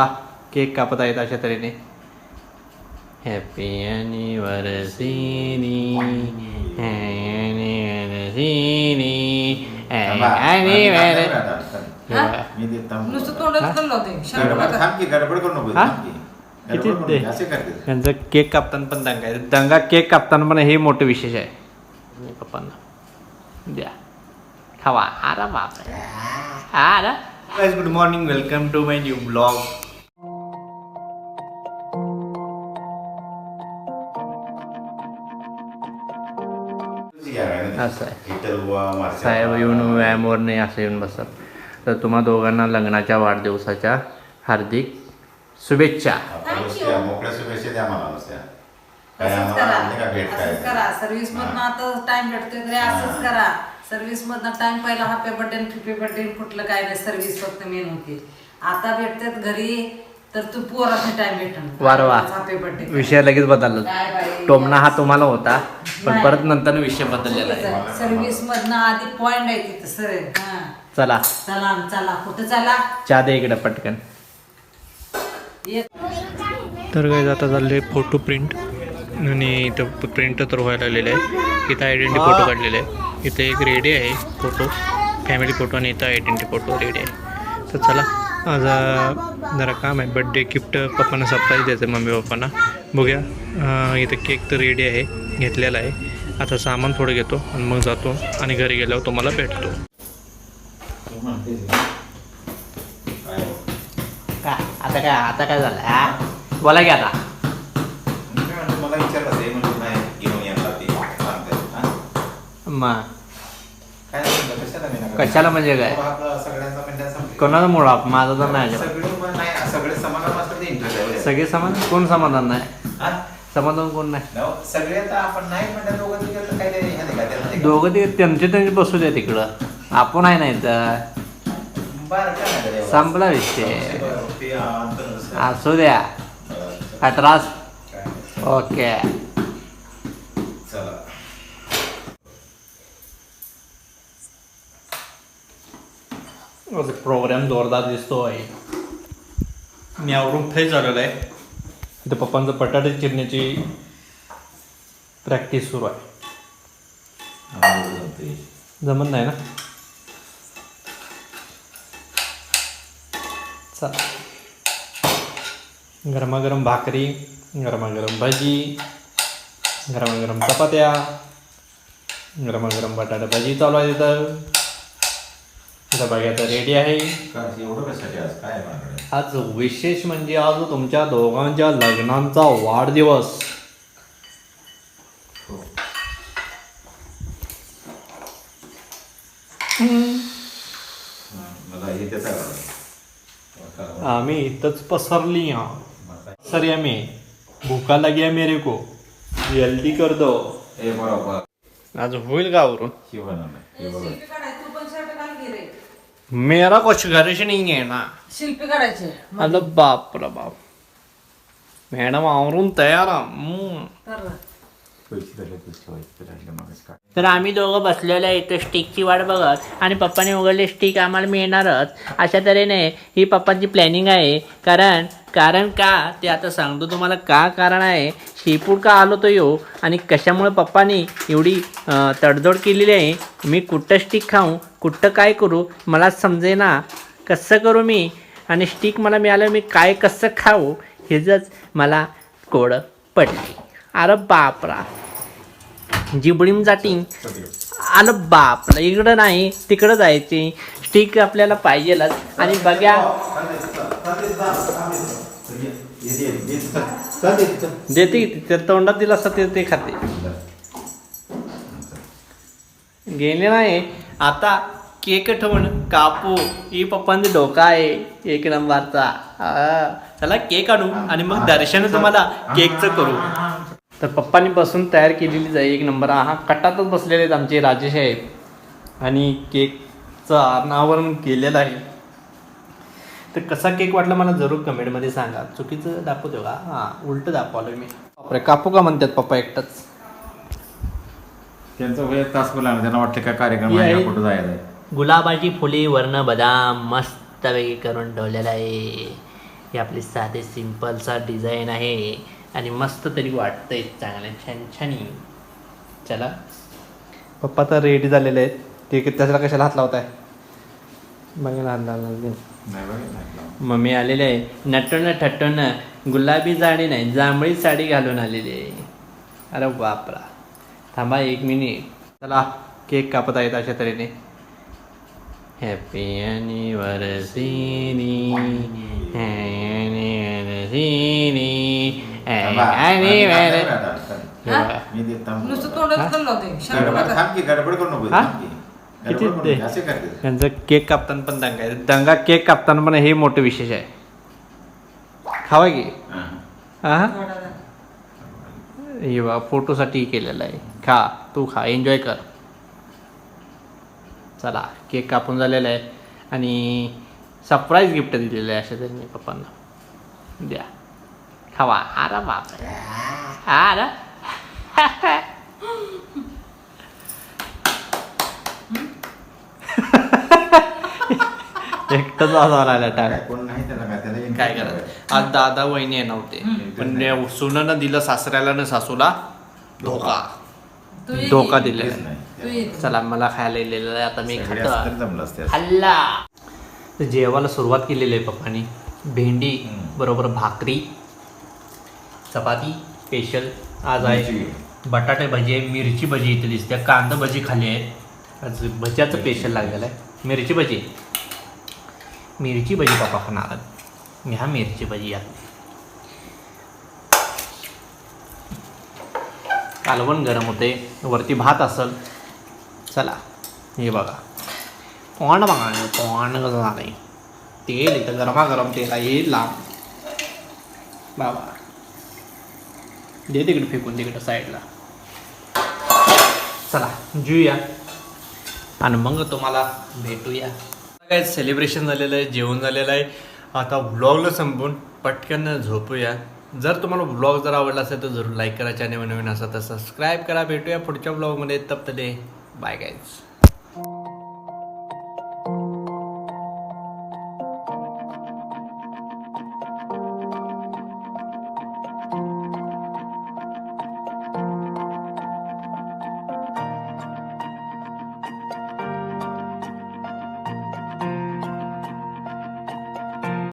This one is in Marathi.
हा केक कापत आहेत अशा तऱ्हेने हॅपी अॅनिव्हर्सरी मी देत थांब. नुसतं तोंडात चाललं होते गडबड थांब की गडबड करू नको हा? थांब की. किती गडबड करू दे? नका. असे करते यांचं केक कापताना पण दंगा आहे दंगा केक कापताना पण हे मोठं विशेष आहे पप्पांना द्या खावा आरा बाप आरा good morning welcome to my new blog असं आहे. साहेब. येऊन व्यायामवर नाही असं येऊन बसतात तर तुम्हा दोघांना लग्नाच्या वाढदिवसाच्या हार्दिक शुभेच्छा. सर्व्हिस मधनं आता टाइम भेटतोय तरी असंच करा. सर्व्हिस मधनं टाइम पहिला हॅपी बर्थडे फिपी बर्थडे कुठलं काय नाही. सर्व्हिस फक्त मेन होती. आता भेटतात घरी तर तू पोरासाठी टाइम भेटणार वार वा. विषय लगेच बदलला. टोमना हा तुम्हाला होता पण. परत नंतर विषय बदललेला आहे. सर्व्हिस मधनं आधी पॉइंट आहे तिथं सर हा. चला. चला चला. कुठं चला? चहा दे इकडे पटकन. तर काय आता चालले फोटो प्रिंट आणि इथं प्रिंट तर व्हायला आलेलं आहे इथं आयडेंटी फोटो काढलेले आहे इथं एक रेडी आहे फोटो फॅमिली फोटो आणि इथं आयडेंटी फोटो रेडी आहे. तर चला. आज जरा काम आहे. बड्डे गिफ्ट पप्पांना सरप्राईज द्यायचं आहे मम्मी पप्पांना. बघूया. इथं केक तर रेडी आहे. घेतलेला आहे. आता सामान थोडं घेतो आणि मग जातो आणि घरी गेल्यावर तुम्हाला भेटतो. तू म्हणतेस ना. काय? काय आता काय? आता काय झालं हा? बोला की आता. मला विचारलं म्हणजे हा? मग. काय सांगता, कशाला मी नका? कशाला म्हणजे काय? कोणाचा मुळा माझा तर नाही. सगळे पण नाही सगळे समाधान असतात इंटरेस्ट आहे सगळे समाधान कोण समाधान नाही? हा? समाधान कोण नाही? नव, सगळे आता आपण नाही म्हणतात दोघं तिघं तर काय नाही, ह्याने काय त्याने काय. दोघं ते त्यांचे त्यांचे बसू द्या तिकडं. आपण आहे नाही तर. बरं, काय नाही रे, संपला विषय. ते अंतर. असू द्या. काय नाही. ओके. प्रोग्राम जोरदार दिसतोय मी आवरून फ्रेश झालेलो आहे इथं पप्पांचं बटाटे चिरण्याची प्रॅक्टिस सुरू आहे. जमत नाही ना चला गरमागरम भाकरी गरमागरम भजी गरमागरम चपात्या गरमागरम बटाटा भजी चालू आहे तिथं इथं बघायचं रेडी आहे? का एवढं कशासाठी आज? काय आहे माझ्याकडे? आज विशेष म्हणजे आज तुमच्या दोघांच्या लग्नांचा वाढदिवस. हो. हा, मला हे. आम्ही इथंच पसरली हा. मला- सर आम्ही. भूका लगी मेरे को. जल्दी कर दो. हे बरोबर. आज होईल का आवरून? हे हे शिल्पी काढायची तू पण शर्ट घाल की रे मेरा कुछ घर से नहीं है ना। शिल्पी काढायचे अरे बाप रे बाप. मॅडम आवरून तयार. हम्म. तर. पैसे झाले पैसे ठेवायचे राहिले मगच काय तर आम्ही दोघं बसलेलो आहे इथं स्टिकची वाट बघत. आणि पप्पाने उघडले स्टिक आम्हाला मिळणारच. अशा तऱ्हेने ही पप्पांची प्लॅनिंग आहे. कारण कारण का? ते आता सांगतो तुम्हाला का कारण आहे. शेपूड का आलो तो यो? आणि कशामुळे पप्पानी एवढी तडजोड केलेली आहे? मी कुठं स्टिक खाऊ? कुठं काय करू? मला समजेना. कसं करू मी? आणि स्टिक मला मिळालं मी काय कसं खाऊ? हेच मला कोड पडली. अरे बापरा. जिबडीम जाटी आलं बापला इकडं नाही तिकडं जायची. स्टिक आपल्याला पाहिजेलच. आणि बघ्या. देते त्या ते? तोंडात दिला असता ते ते खाते. गेले नाही. आता केक ठेवून कापू. ही पप्पांचा डोका आहे एक नंबरचा. त्याला चला केक आणू आणि मग दर्शन तुम्हाला केकचं करू. तर पप्पांनी बसून तयार केलेलीच आहे एक नंबर. हा कटातच बसलेले आहेत आमचे राजेश आहेत आणि केकचं अनावरण केलेलं आहे. तर कसा केक वाटला मला जरूर कमेंटमध्ये सांगा. चुकीचं दाखवतो का? हां उलटं दाखवलं मी. बापरे कापू का म्हणतात पप्पा एकटाच? त्यांचं वय तास बोला त्यांना वाटतं काय कार्यक्रम आहे आहे. कुठं जायचं आहे गुलाबाची फुले वर्ण बदाम मस्तपैकी करून ठेवलेलं आहे. हे आपले साधे सिंपलचा डिझाईन आहे. आणि मस्त तरी वाटतंय चांगलं. छान छानी चला. पप्पा तर रेडी झालेले आहेत. ते त्याच्याला कशाला हात लावताय? बघा ना हात लावला नाही आलेले आहे. नटून ठटून गुलाबी साडी नाही जांभळी साडी घालून आलेली आहे. अरे बापरा. थांबा एक मिनिट चला केक कापत आहेत अशा तऱ्हेने. Happy anniversary. हा? देत थांब. नुसतं तोंडात गडबड करू नको. किती ते? त्यांचं केक कापताना पण दंगा आहे. दंगा केक कापताना पण हे मोठं विशेष आहे. खावा की? हा. हा. हे बा फोटोसाठी केलेलं आहे. खा तू खा एन्जॉय कर. चला केक कापून झालेला आहे. आणि सरप्राईज गिफ्ट दिलेलं आहे अशा तरी मी पप्पांना. द्या. खावा. अरे बाप अरे. एकटाच आजार आला टाळ काय कोण नाही त्याला काय त्याला काय करायचं? आज दादा वहिनी येणार होते पण सुनानं दिलं सासऱ्याला न सासूला धोका. धोका. दिलेला. आहे. चला मला खायला दिलेलं आहे आता मी सगळे खातो. जमलं असतं. हल्ला. तर जेवायला सुरुवात केलेली आहे पप्पानी. भेंडी हम्म. बरोबर भाकरी चपाती स्पेशल. आज आहे मिरची. बटाटे भजी आहे मिरची भजी इथे दिसते. कांदा भजी खाली आहे. आज भज्याचं स्पेशल लागलेलं आहे. मिरची भजी. मिरची भजी पप्पा खाणार आहेत. घ्या मिरची भजी या. कालवण गरम होते वरती भात असल चला हे बघा. कोण बघा कोण कसं झालंय. तेल इथं गरमागरम तेल आहे लांब. बाबा. दे तिकडे फेकून तिकडं साईडला चला जुया. आणि मग तुम्हाला भेटूया. काय सेलिब्रेशन झालेलं आहे जेवण झालेलं आहे. आता व्लॉगला संपून पटकन झोपूया. जर तुम्हाला व्लॉग जर आवडला असेल तर जरूर लाईक करा. चॅनल नवीन असा तर सबस्क्राईब करा. भेटूया पुढच्या व्लॉगमध्ये तप्तले बाय गाईज